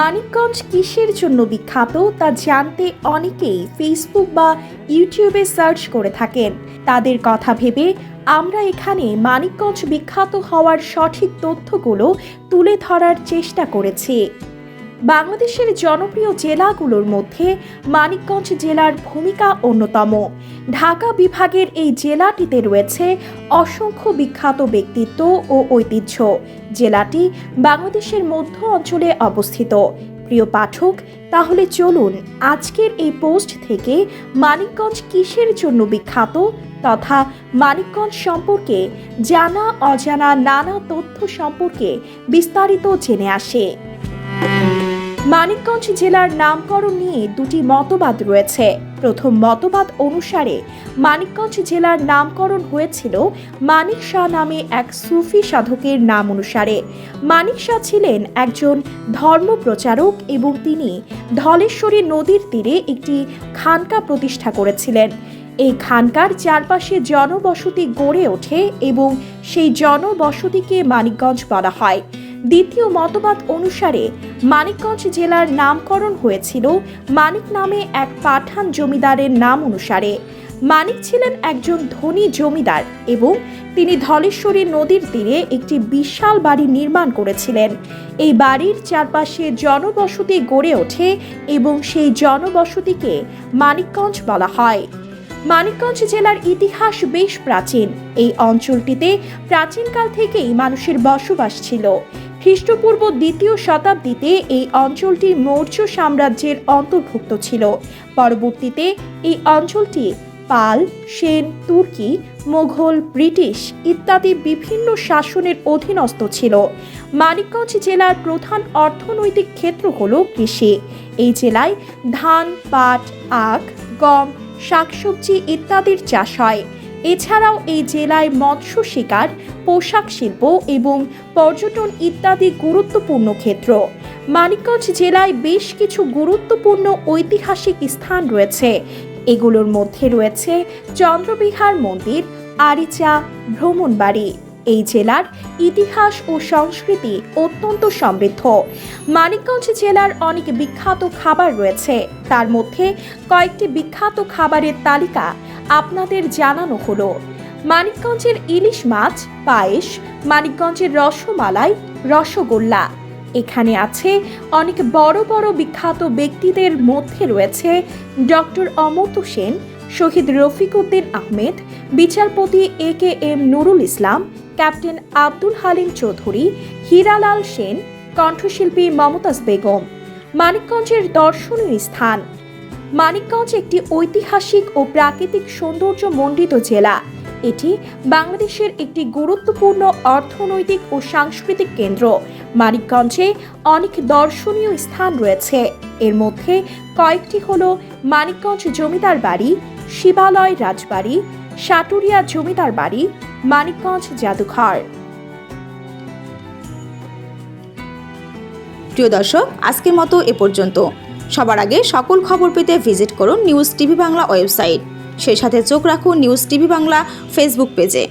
মানিকগঞ্জ কিসের জন্য বিখ্যাত তা জানতে অনেকেই ফেসবুক বা ইউটিউবে সার্চ করে থাকেন। তাদের কথা ভেবে আমরা এখানে মানিকগঞ্জ বিখ্যাত হওয়ার সঠিক তথ্যগুলো তুলে ধরার চেষ্টা করেছি। বাংলাদেশের জনপ্রিয় জেলাগুলোর মধ্যে মানিকগঞ্জ জেলার ভূমিকা অন্যতম। ঢাকা বিভাগের এই জেলাটিতে রয়েছে অসংখ্য বিখ্যাত ব্যক্তিত্ব ও ঐতিহ্য। জেলাটি বাংলাদেশের মধ্য অঞ্চলে অবস্থিত। প্রিয় পাঠক, তাহলে চলুন আজকের এই পোস্ট থেকে মানিকগঞ্জ কিসের জন্য বিখ্যাত তথা মানিকগঞ্জ সম্পর্কে জানা অজানা নানা তথ্য সম্পর্কে বিস্তারিত জেনে আসে। মানিকগঞ্জ জেলার নামকরণ নিয়ে দুটি মতবাদ রয়েছে। প্রথম মতবাদ অনুসারে মানিকগঞ্জ জেলার নামকরণ হয়েছিল মানিক শাহ নামে এক সুফি সাধকের নাম অনুসারে। মানিক শাহ ছিলেন একজন ধর্মপ্রচারক এবং তিনি ধলেশ্বরী নদীর তীরে একটি খানকা প্রতিষ্ঠা করেছিলেন। এই খানকার চারপাশে জনবসতি গড়ে ওঠে এবং সেই জনবসতিকে মানিকগঞ্জ বলা হয়। দ্বিতীয় মতবাদ অনুসারে মানিকগঞ্জ জেলার নামকরণ হয়েছিল মানিক নামে এক পাঠান জমিদারের নাম অনুসারে। মানিক ছিলেন একজন ধনী জমিদার এবং তিনি ধলেশ্বরী নদীর তীরে একটি বিশাল বাড়ি নির্মাণ করেছিলেন। এই বাড়ির চারপাশে জনবসতি গড়ে ওঠে এবং সেই জনবসতিকে মানিকগঞ্জ বলা হয়। মানিকগঞ্জ জেলার ইতিহাস বেশ প্রাচীন। এই অঞ্চলটিতে প্রাচীনকাল থেকেই মানুষের বসবাস ছিল। খ্রিস্টপূর্ব দ্বিতীয় শতাব্দীতে এই অঞ্চলটি মৌর্য সাম্রাজ্যের অন্তর্ভুক্ত ছিল। পরবর্তীতে এই অঞ্চলটি পাল, সেন, তুর্কি, মোঘল, ব্রিটিশ ইত্যাদি বিভিন্ন শাসনের অধীনস্থ ছিল। মানিকগঞ্জ জেলার প্রধান অর্থনৈতিক ক্ষেত্র হল কৃষি। এই জেলায় ধান, পাট, আখ, গম, শাকসবজি ইত্যাদির চাষ হয়। এছাড়াও এই জেলায় মৎস্য শিকার, পোশাক শিল্প এবং পর্যটন ইত্যাদি গুরুত্বপূর্ণ ক্ষেত্র। মানিকগঞ্জ জেলায় বেশ কিছু গুরুত্বপূর্ণ ঐতিহাসিক স্থান রয়েছে। এগুলোর মধ্যে রয়েছে চন্দ্রবিহার মন্দির, আরিচা, ভ্রমণবাড়ি। এই জেলার ইতিহাস ও সংস্কৃতি অত্যন্ত সমৃদ্ধ। মানিকগঞ্জ জেলার অনেক বিখ্যাত খাবার রয়েছে। তার মধ্যে কয়েকটি বিখ্যাত খাবারের তালিকা আপনাদের জানানো হলো। মানিকগঞ্জের ইলিশ মাছ, পায়েস, মানিকগঞ্জের রসমালাই, রসগোল্লা। এখানে আছে অনেক বড় বড় বিখ্যাত ব্যক্তিদের মধ্যে রয়েছে ডক্টর অমর্ত্য সেন, শহীদ রফিক উদ্দিন আহমেদ, বিচারপতি A K M Nurul Islam, captain Abdul Halim Chowdhury, Hiralal Sen, কণ্ঠশিল্পী মমতাজ বেগম। মানিকগঞ্জের দর্শনীয় স্থান মানিকগঞ্জ একটি ঐতিহাসিক ও প্রাকৃতিক সৌন্দর্য মণ্ডিত জেলা। এটি বাংলাদেশের একটি গুরুত্বপূর্ণ অর্থনৈতিক ও সাংস্কৃতিক কেন্দ্র। মানিকগঞ্জে অনেক দর্শনীয় স্থান রয়েছে। এর মধ্যে কয়েকটি হল মানিকগঞ্জ জমিদার বাড়ি, শিবালয় রাজবাড়ি, সাটুরিয়া জমিদার বাড়ি, মানিকগঞ্জ জাদুঘর। প্রিয় দর্শক, আজকের মতো এ পর্যন্ত। সবার আগে সকল খবর পেতে ভিজিট করুন নিউজ টিভি বাংলা ওয়েবসাইট। সেই সাথে চোখ রাখুন নিউজ টিভি বাংলা ফেসবুক পেজে।